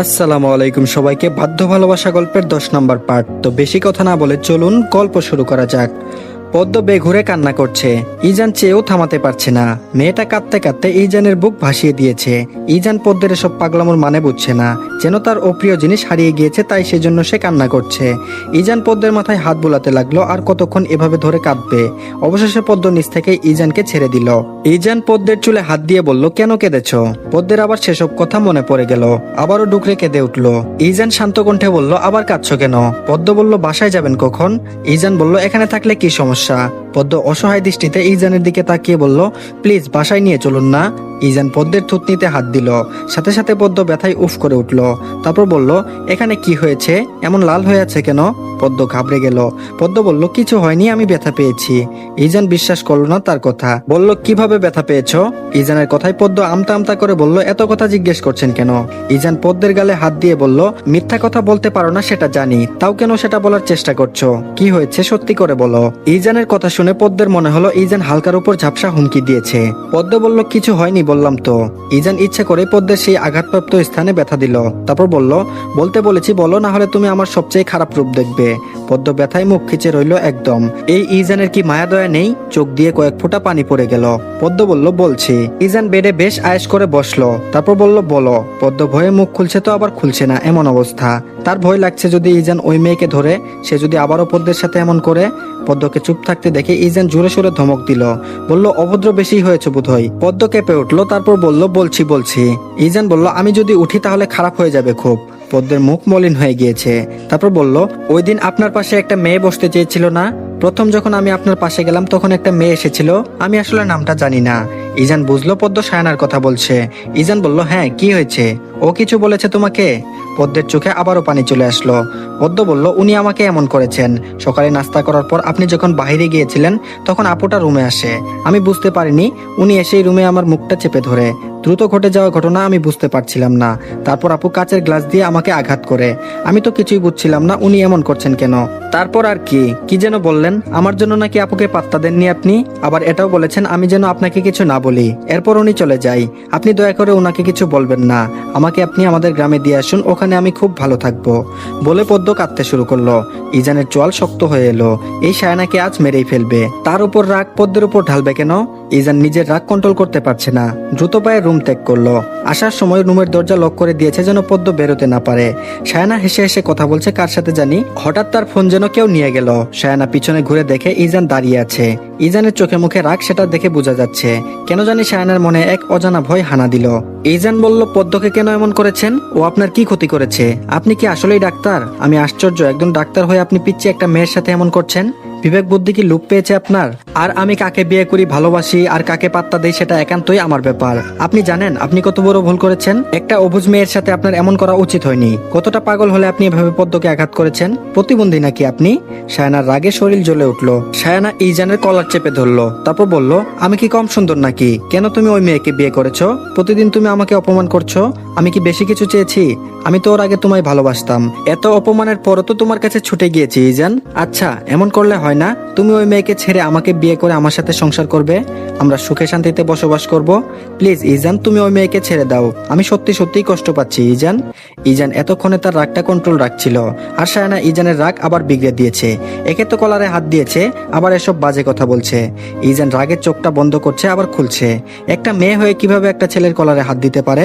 আসসালামু আলাইকুম সবাইকে বাধ্য ভালোবাসা গল্পের দশ নম্বর পার্ট তো বেশি কথা না বলে চলুন গল্প শুরু করা যাক। পদ্ম বেঘুরে কান্না করছে। ইজান চেয়েও থামাতে পারছে না। মেয়েটা কাঁদতে কাঁদতে ইজানের বুক ভাসিয়ে দিয়েছে। ইজান পদ্মের এসব পাগলামোর মানে বুঝছে না। যেন তার অপ্রিয় জিনিস হারিয়ে গিয়েছে, তাই সেজন্য সে কান্না করছে। ইজান পদ্মের মাথায় হাত বোলাতে লাগল আর কতক্ষণ এভাবে ধরে কাঁদবে। অবশেষে পদ্ম নিচ থেকে ইজানকে ছেড়ে দিল। ইজান পদ্মের চুলে হাত দিয়ে বলল, কেন কেঁদেছ? পদ্মের আবার সেসব কথা মনে পড়ে গেল। আবারও ডুকরে কেঁদে উঠল। ইজান শান্ত কণ্ঠে বলল, আবার কাঁদছ কেন? পদ্ম বলল, বাসায় যাবেন কখন? ইজান বলল, এখানে থাকলে কি সমস্যা? 是 পদ্ম অসহায় দৃষ্টিতে ইজানের দিকে তাকিয়ে বলল, প্লিজ, বাসায় নিয়ে চলুন না। ইজান পদ্মের থুতনিতে হাত দিল। সাথে সাথে পদ্ম ব্যথায় উফ করে উঠল। তারপর বলল, এখানে কি হয়েছে? এমন লাল হয়ে আছে কেন? পদ্ম ঘাবড়ে গেল। পদ্ম বলল, কিছু হয়নি, আমি ব্যথা পেয়েছি। ইজান বিশ্বাস করল না তার কথা। বলল, কীভাবে ব্যথা পেয়েছ? ইজানের কথায় পদ্ম আমতা আমতা করে বলল, এত কথা জিজ্ঞেস করছেন কেন? ইজান পদ্মের গালে হাত দিয়ে বলল, মিথ্যা কথা বলতে পারো না, সেটা জানি। তাও কেন সেটা বলার চেষ্টা করছ? কি হয়েছে সত্যি করে বলো। ইজানের কথা শুনে পদ্মের মনে হলো, ইজান হালকার উপর ঝাপসা হুমকি দিয়েছে। পদ্ম বলল, কিছু হয়নি বললাম তো। ইজান ইচ্ছে করে পদ্মের সেই আঘাতপ্রাপ্ত স্থানে ব্যথা দিল। তারপর বলল, বলতে বলেছি, বলো, না হলে তুমি আমার সবচেয়ে খারাপ রূপ দেখবে। পদ্ম ব্যথায় মুখ খিচে রইল একদম। এই ইজানের কি মায়া দয়া নেই? চোখ দিয়ে কয়েক ফোঁটা পানি পড়ে গেল। পদ্ম বলল, বলছি। ইজান বেডে বেশ আয়েস করে বসল। তারপর বলল, বলো। পদ্ম ভয়ে মুখ খুলছে তো আবার খুলছে না, এমন অবস্থা। তার ভয় লাগছে যদি ইজান ওই মেয়েকে ধরে, সে যদি আবারও পদ্মের সাথে এমন করে, পদ্মকে চুপ থাকতে দেখে ইজান জোরে সোরে ধমক দিল। বলল, অভদ্র বেশি হয়েছে বোধহয়। পদ্ম কেঁপে উঠল, তারপর বলল, বলছি বলছি। ইজান বলল, আমি যদি উঠি তাহলে খারাপ হয়ে যাবে খুব। পদ্মের মুখ মলিন হয়ে গিয়েছে। তারপর বলল, ওই দিন আপনার পাশে একটা মেয়ে বসতে চেয়েছিল না? প্রথম যখন আমি আপনার পাশে গেলাম, তখন একটা মেয়ে এসেছিল। আমি আসলে নামটা জানি না। ইজান বুঝলো পদ্ম সায়নার কথা বলছে। ইজান বলল হ্যাঁ কি হয়েছে? ও কিছু বলেছে তোমাকে? পদ্মের চোখে আবারও পানি চলে আসলো। পদ্ম বলল, উনি আমাকে এমন করেছেন। সকালে নাস্তা করার পর আপনি যখন বাইরে গিয়েছিলেন, তখন আপুটা রুমে আসে। আমি বুঝতে পারিনি, উনি এসেই রুমে আমার মুখটা চেপে ধরে। দ্রুত ঘটে যাওয়া ঘটনা আমি বুঝতে পারছিলাম না। তারপর আপু কাচের গ্লাস দিয়ে আমাকে আঘাত করে। আমি তো কিছুই বুঝছিলাম না উনি এমন করছেন কেন। তারপর আর কি? কি যেন বললেন? আমার জন্য নাকি আপুকে পাত্তা দেননি আপনি? আবার এটাও বলেছেন, আমি যেন আপনাকে কিছু না বলি। এরপর উনি চলে যাই আপনি দয়া করে ওনাকে কিছু বলবেন না। আমাকে আপনি আমাদের গ্রামে দিয়ে আসুন, ওখানে আমি খুব ভালো থাকব। বলে পদ্ম কাঁদতে শুরু করল। ইজানের চোয়াল শক্ত হয়ে এলো। এই সায়নাকে আজ মেরেই ফেলবে। তার উপর রাগ পদ্মের উপর ঢালবে কেন? ইজান নিজের রাগ কন্ট্রোল করতে পারছে না। দ্রুত পায়ে রুম ত্যাগ করল। আসার সময় রুমের দরজা লক করে দিয়েছে যেন পদ্ম বেরোতে না পারে। সায়না হেসে হেসে কথা বলছে, কার সাথে জানি? হঠাৎ তার ফোন যেন কেউ নিয়ে গেল। সায়না পিছনে ঘুরে দেখে ইজান দাঁড়িয়ে আছে। ইজানের চোখে মুখে রাগ, সেটা দেখে বোঝা যাচ্ছে। কেন জানি সায়নার মনে এক অজানা ভয় হানা দিল। ইজান বলল, পদ্মকে কেন এমন করেছেন? ও আপনার কি ক্ষতি করেছে? আপনি কি আসলেই ডাক্তার? আমি আশ্চর্য, একজন ডাক্তার হয়ে আপনি পিচ্ছে একটা মেয়ের সাথে এমন করছেন? বিবেক বুদ্ধি কি লুপ পেয়েছে আপনার? আর আমি কাকে বিয়ে করি ভালোবাসি আর কাকে পাত্তা দেই সেটা একান্তই আমার ব্যাপার। আপনি জানেন, আপনি কত বড় ভুল করেছেন? একটা অবুজ মেয়ের সাথে আপনার এমন করা উচিত হয়নি। কতটা পাগল হলে আপনি এভাবে পদ্মকে আঘাত করেছেন? প্রতিবন্ধী নাকি আপনি? সায়নার রাগে শরীর জ্বলে উঠল। সায়না ইজানের কলার চেপে ধরলো। তারপর বলল, আমি কি কম সুন্দর নাকি? কেন তুমি ওই মেয়েকে বিয়ে করেছ? প্রতিদিন তুমি আমাকে অপমান করছ? আমি কি বেশি কিছু চেয়েছি? আমি তো ওর আগে তোমায় ভালোবাসতাম। এত অপমানের পরও তো তোমার কাছে ছুটে গিয়েছি, ইজান। আচ্ছা এমন করলে হয় না? তুমি ওই মেয়েকে ছেড়ে আমাকে বিয়ে করে আমার সাথে সংসার করবে? আমরা সুখে শান্তিতে বসবাস করব? প্লিজ, ইজান, তুমি ওই মেয়েকে ছেড়ে দাও। আমি সত্যি সত্যিই কষ্ট পাচ্ছি, ইজান। ইজান এতক্ষণে তার রাগটা কন্ট্রোল রাখছিল। আর সায়না ইজানের রাগ আবার বিগড়ে দিয়েছে। একে তো কলারে হাত দিয়েছে, আবার এসব বাজে কথা বলছে। ইজান রাগের চোখটা বন্ধ করছে, আবার খুলছে। একটা মেয়ে হয়ে কীভাবে একটা ছেলের কলারে হাত দিতে পারে?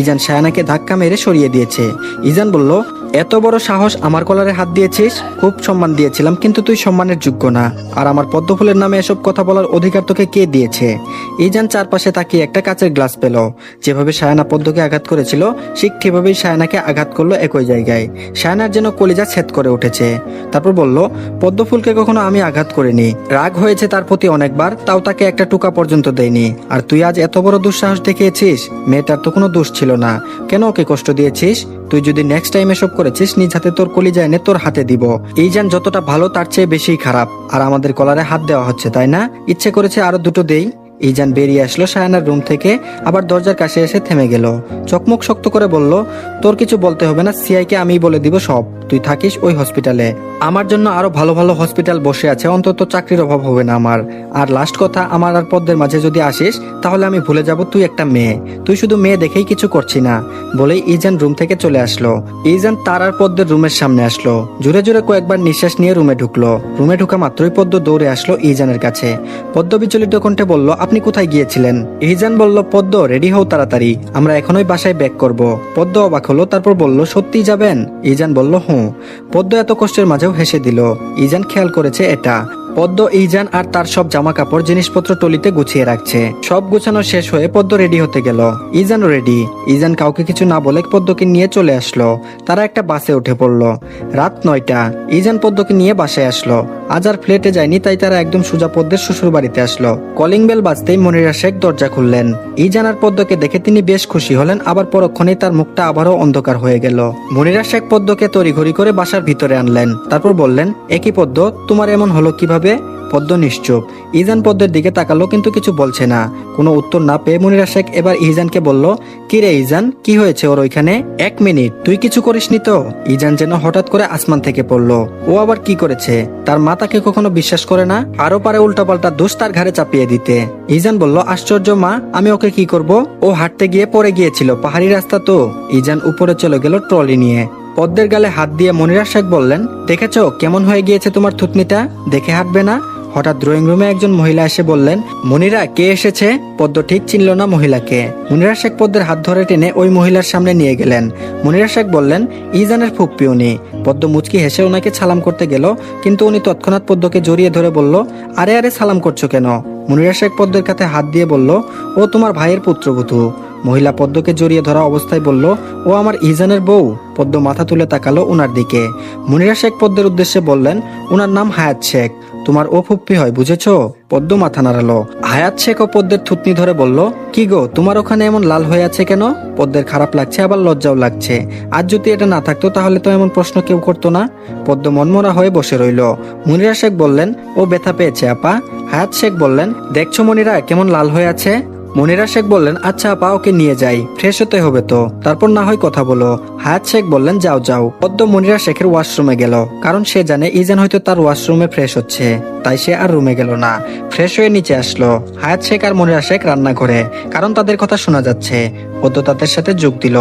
ইজান সায়নাকে ধাক্কা মেরে সরিয়ে দিয়েছে। ইজান বলল এত বড় সাহস আমার কলারে হাত দিয়েছিস? খুব সম্মান দিয়েছিলাম, কিন্তু তুই সম্মানের যোগ্য না। আর আমার পদ্মফুলের নামে এসব কথা বলার অধিকার তোকে কে দিয়েছে? এই ইজান চারপাশে তাকিয়ে একটা কাচের গ্লাস পেল। যেভাবে সায়না পদ্মকে আঘাত করেছিল, ঠিক সেভাবেই সায়নাকে আঘাত করল একই জায়গায়। সায়নার যেন কলিজা ছেদ করে উঠেছে। তারপর বলল, পদ্মফুলকে কখনো আমি আঘাত করিনি। রাগ হয়েছে তার প্রতি অনেকবার, তাও তাকে একটা টুকা পর্যন্ত দেয়নি। আর তুই আজ এত বড় দুঃসাহস দেখিয়েছিস? মেয়েটার তো কোনো দোষ ছিল না। কেন ওকে কষ্ট দিয়েছিস? তুই যদি নেক্সট টাইম এসব করেছিস, নিজ হাতে তোর কলিজা এনে তোর হাতে দিব। এই যান যতটা ভালো, তার চেয়ে বেশি খারাপ। আর আমাদের কলারে হাত দেওয়া হচ্ছে, তাই না? ইচ্ছে করেছে আরও দুটো দেই। ইজান বেরিয়ে আসলো সায়নার রুম থেকে, আবার দরজার কাছে এসে থেমে গেল। চকমক শক্ত করে বলল, তোর কিছু বলতে হবে না, সিআইকে আমি বলে দিব সব। তুই থাকিস ওই হসপিটালে। আমার জন্য আরও ভালো ভালো হসপিটাল বসে আছে, অন্তত চাকরির অভাব হবে না আমার। আর লাস্ট কথা, আমার আর পদ্মের মাঝে যদি আসিস, তাহলে আমি ভুলে যাব তুই একটা মেয়ে। তুই শুধু মেয়ে দেখেই কিছু করছি না, বলেই ইজান রুম থেকে চলে আসলো। ইজান তার আর পদ্মের রুমের সামনে আসলো। জুড়ে জুড়ে কয়েকবার নিঃশ্বাস নিয়ে রুমে ঢুকলো। রুমে ঢুকা মাত্রই পদ্ম দৌড়ে আসলো ইজানের কাছে। পদ্ম বিচলিত কণ্ঠে বলল আপনি কোথায় গিয়েছিলেন? এহিজান বলল, পদ্ম রেডি হও তাড়াতাড়ি। আমরা এখনই বাসায় ব্যাক করব। পদ্ম অবাক হলো, তারপর বলল, সত্যিই যাবেন? ইজান বলল, হুঁ। পদ্ম এত কষ্টের মাঝেও হেসে দিল। ইজান খেয়াল করেছে এটা। পদ্ম ইজান আর তার সব জামা কাপড় জিনিসপত্র টলিতে গুছিয়ে রাখছে। সব গুছানো শেষ হয়ে পদ্ম রেডি হতে গেল। ইজানও রেডি। ইজান কাউকে কিছু না বলে পদ্মকে নিয়ে চলে আসলো। তারা একটা বাসে উঠে পড়ল। রাত নয়টা। ইজান পদ্মকে নিয়ে বাসায় আসলো। আজ আর ফ্লেটে যায়নি, তাই তারা একদম সুজা পদ্মের শ্বশুর বাড়িতে আসলো। কলিং বেল বাজতেই মনিরা শেখ দরজা খুললেন। ইজান আর পদ্মকে দেখে তিনি বেশ খুশি হলেন, আবার পরক্ষণেই তার মুখটা আবারও অন্ধকার হয়ে গেল। মনিরা শেখ পদ্মকে তড়িঘড়ি করে বাসার ভিতরে আনলেন। তারপর বললেন একই পদ্ম? তোমার এমন হলো কীভাবে? পদ্ম নিশ্চুপ। ইজান পদ্মের দিকে তাকালো, কিন্তু কিছু বলছে না। কোনো উত্তর না পেয়ে মনিরা শেখ এবার ইজানকে বলল, কি রে ইজান, কি হয়েছে ওর ওইখানে? এক মিনিট, তুই কিছু করিসনি তো? ইজান যেন হঠাৎ করে আসমান থেকে পড়ল। ও আবার কি করেছে? তার মা তাকে কখনো বিশ্বাস করে না? আরও পারে উল্টাপাল্টা দোষ তার ঘাড়ে চাপিয়ে দিতে। ইজান বলল, আশ্চর্য মা, আমি ওকে কি করব? ও হাঁটতে গিয়ে পড়ে গিয়েছিল, পাহাড়ি রাস্তা তো। ইজান উপরে চলে গেল ট্রলি নিয়ে। পদ্মের গালে হাত দিয়ে মনিরা শেখ বললেন, দেখেছ কেমন হয়ে গিয়েছে তোমার থুতনিটা? দেখে হাঁটবে না? হঠাৎ ড্রয়িং রুমে একজন মহিলা এসে বললেন, মনিরা, কে এসেছে? পদ্ম ঠিক চিনল না মহিলাকে। মনিরা শেখ পদ্মের হাত ধরে টেনে ওই মহিলার সামনে নিয়ে গেলেন। মনিরা শেখ বললেন ইজানের ফুপ্পি উনি। পদ্ম মুচকি হেসে ওনাকে সালাম করতে গেল, কিন্তু উনি তৎক্ষণাৎ পদ্মকে জড়িয়ে ধরে বলল, আরে আরে, সালাম করছ কেন? মনিরা শেখ পদ্মের কাছে হাত দিয়ে বলল, ও তোমার ভাইয়ের পুত্রবধূ। মহিলা পদ্মকে জড়িয়ে ধরা অবস্থায় বলল, ও আমার ইজানের বউ। পদ্ম মাথা তুলে তাকালো উনার দিকে। মনিরা শেখ পদ্মের উদ্দেশ্যে বললেন, উনার নাম হায়াত শেখ। তোমার ও ফুপ্পি হয়, বুঝেছ? পদ্ম মাথা নাড়ালো। হায়াত শেখ ও পদ্মের থুতনি ধরে বলল, কি গো, তোমার ওখানে এমন লাল হয়ে আছে কেন? পদ্মের খারাপ লাগছে, আবার লজ্জাও লাগছে। আজ যদি এটা না থাকতো, তাহলে তো এমন প্রশ্ন কেউ করতো না? পদ্ম মনমরা হয়ে বসে রইল। মুনিরা শেখ বললেন, ও ব্যথা পেয়েছে, আপা। হায়াত শেখ বললেন, দেখছ মনিরা, কেমন লাল হয়ে আছে? মনিরা শেখ বললেন আচ্ছা আপা, ওকে নিয়ে যাই। ফ্রেশ হতে হবে তো। তারপর না হয় কথা বলো। হায়াত শেখ বললেন, যাও যাও। পদ্ম মনিরা শেখের ওয়াশরুমে গেল। কারণ সে জানে ইজান হয়তো তার ওয়াশরুমে ফ্রেশ হচ্ছে। তাই সে আর রুমে গেল না। ফ্রেশ হয়ে নিচে আসলো। হায়াত শেখ আর মনিরা শেখ রান্না করে। কারণ তাদের কথা শোনা যাচ্ছে। পদ্ম তাদের সাথে যোগ দিল।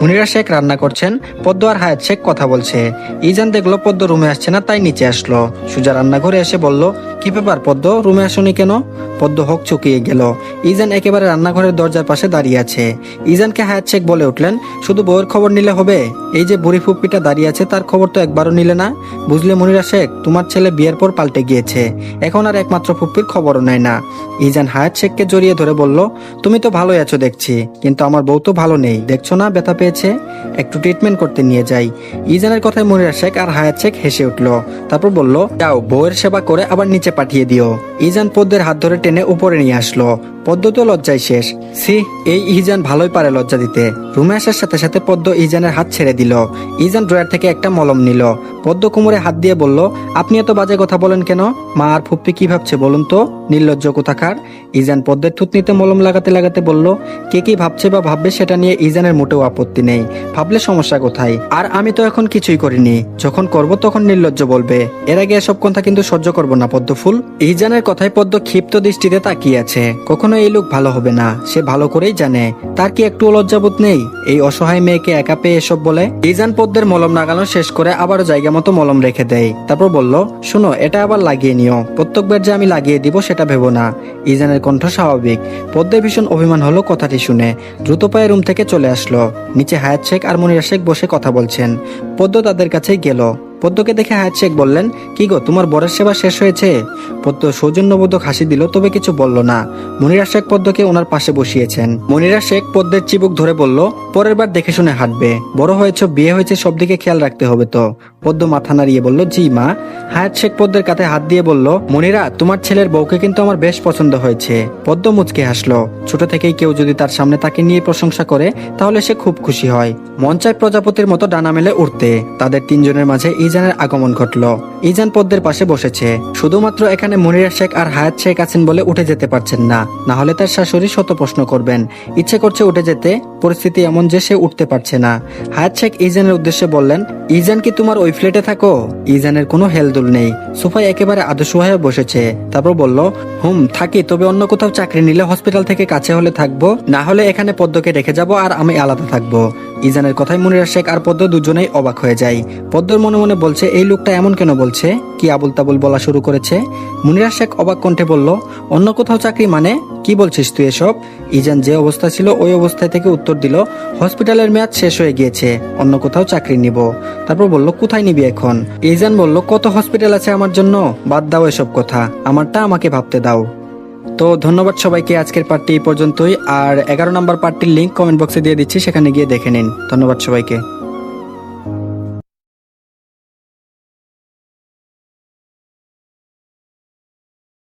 মনিরা শেখ রান্না করছেন। পদ্ম আর হায়াত শেখ কথা বলছে। ইজান দেখল, পদ্ম রুমে আসছে না, তাই নিচে আসলো। সুজা রান্নাঘরে এসে বলল, কি ব্যাপার পদ্ম, রুমে আসনি কেন? পদ্ম হক চুকিয়ে গেল। ইজান একেবারে রান্নাঘরের দরজার পাশে দাঁড়িয়ে আছে। ইজানকে হায়াত শেখ বলে উঠলেন, শুধু বউয়ের খবর নিলে হবে এই যে বুড়ি ফুপ্পিটা দাঁড়িয়ে আছে, তার খবর তো একবারও নিলে না। বুঝলে মনিরা শেখ, তোমার ছেলে বিয়ের পর পাল্টে গিয়েছে। এখন আর একমাত্র ফুপ্পির খবরও নেয় না। ইজান হায়াত শেখকে জড়িয়ে ধরে বলল, তুমি তো ভালোই আছো দেখছি, কিন্তু আমার বউ তো ভালো নেই। দেখছ না, ব্যথা পেয়েছে? একটু ট্রিটমেন্ট করতে নিয়ে যাই। ইজানের কথায় মনিরা শেখ আর হায়াত শেখ হেসে উঠল। তারপর বলল, যাও, বউয়ের সেবা করে আবার নিচে পাঠিয়ে দিও। ইজান পদ্মের হাত ধরে টেনে উপরে নিয়ে আসলো। পদ্ম তো লজ্জায় শেষ। সি এই ইজান ভালোই পারে লজ্জা দিতে। রুমে আসার সাথে সাথে পদ্ম ইজানের হাত ছেড়ে দিল। ইজান ড্রয়ার থেকে একটা মলম নিল। পদ্ম কোমরে হাত দিয়ে বলল, আপনি এত বাজে কথা বলেন কেন? মা আর ফুপ্পি কি ভাবছে বলুন তো? নির্লজ্জ কোথাকার? ইজান পদ্মের থুতনিতে মলম লাগাতে লাগাতে বলল, কে কি ভাবছে বা ভাববে সেটা নিয়ে ইজানের মোটেও আপত্তি নেই। ভাবলে সমস্যা কোথায়? আর আমি তো এখন কিছুই করিনি। যখন করব তখন নির্লজ্জ বলবে, এর আগে এসব কথা কিন্তু সহ্য করব না পদ্ম ফুল ইজানের কথায় পদ্ম ক্ষিপ্ত দৃষ্টিতে তাকিয়ে আছে। কখনো এই লোক ভালো হবে না, সে ভালো করেই জানে। তার কি একটু লজ্জাবোধ নেই? এই অসহায় মেয়েকে একা পেয়ে এসব বলে ইজান পদ্মের মলম লাগানো শেষ করে আবারও জায়গা মতো মলম রেখে দেয়। তারপর বলল, শুনো, এটা আবার লাগিয়ে নিও। প্রত্যেকবার যে আমি লাগিয়ে দিব সেটা ভেবো না। ইজানের কণ্ঠ স্বাভাবিক। পদ্মায় ভীষণ অভিমান হলো কথাটি শুনে। দ্রুত পায়ে রুম থেকে চলে আসলো। নিচে হায়াত শেখ আর মনিরা শেখ বসে কথা বলছেন। পদ্ম তাদের কাছেই গেল। পদ্মকে দেখে হায়াত শেখ বললেন, কি গো, তোমার বরের সেবা শেষ হয়েছে? পদ্ম সৌজন্যবোধক হাসি দিল, তবে কিছু বলল না। মনিরা শেখ পদ্মকে ওনার পাশে বসিয়েছেন। মনিরা শেখ পদ্মের চিবুক ধরে বলল, পরের বার দেখে শুনে হাঁটবে। বড় হয়েছে, বিয়ে হয়েছে, সব দিকে খেয়াল রাখতে হবে তো। পদ্ম মাথা নাড়িয়ে বলল, জি মা। হায়াত শেখ পদ্মের কাছে হাত দিয়ে বলল, মনিরা, তোমার ছেলের বউকে কিন্তু আমার বেশ পছন্দ হয়েছে। পদ্ম মুচকে হাসলো, ছোট থেকেই কেউ যদি তার সামনে তাকে নিয়ে প্রশংসা করে, তাহলে সে খুব খুশি হয়। মন চায় প্রজাপতির মতো ডানা মেলে উঠতে তাদের তিনজনের মাঝে ইজান ইজানের আগমন ঘটলো। ইজান পদ্মের পাশে বসেছে। শুধুমাত্র এখানে মনিরা শেখ আর হায়াত শেখ আছেন বলে উঠে যেতে পারছেন না। না হলে তার শাশুড়ি শত প্রশ্ন করবেন। ইচ্ছে করছে উঠে যেতে। পরিস্থিতি এমন যে সে উঠতে পারছে না। হায়াত শেখ ইজানের উদ্দেশ্যে বললেন, ইজান কি তোমার ওই ফ্ল্যাটে থাকো? ইজানের কোনো হেলদুল নেই। সোফায় একেবারে আদর্শ হয়ে বসেছে। তারপর বলল, হুম, থাকি, তবে অন্য কোথাও চাকরি নিলে হসপিটাল থেকে কাছে হলে থাকব। না হলে এখানে পদ্মকে রেখে যাব আর আমি আলাদা থাকব। ইজানের কথায় মুনিরা শেখ আর পদ্ম দুজনেই অবাক হয়ে যায়। পদ্মর মনে মনে বলছে, এই লোকটা এমন কেন বলছে? কি আবুল তাবুল বলা শুরু করেছে? মুনিরা শেখ অবাক কণ্ঠে বলল, অন্য কোথাও চাকরি মানে? কি বলছিস তুই এসব? ইজান যে অবস্থা ছিল, ওই অবস্থায় থেকে উত্তর দিল, হসপিটালের মেয়াদ শেষ হয়ে গিয়েছে, অন্য কোথাও চাকরি নিব। তারপর বলল, কোথায় নিবি এখন? ইজান বলল, কত হসপিটাল আছে আমার জন্য? বাদ দাও এসব কথা। আমারটা আমাকে ভাবতে দাও। তো ধন্যবাদ সবাইকে আজকের পার্টটি এই পর্যন্তই। আর এগারো নম্বর পার্টির লিঙ্ক কমেন্ট বক্সে দিয়ে দিচ্ছি, সেখানে গিয়ে দেখে নিন। ধন্যবাদ সবাইকে।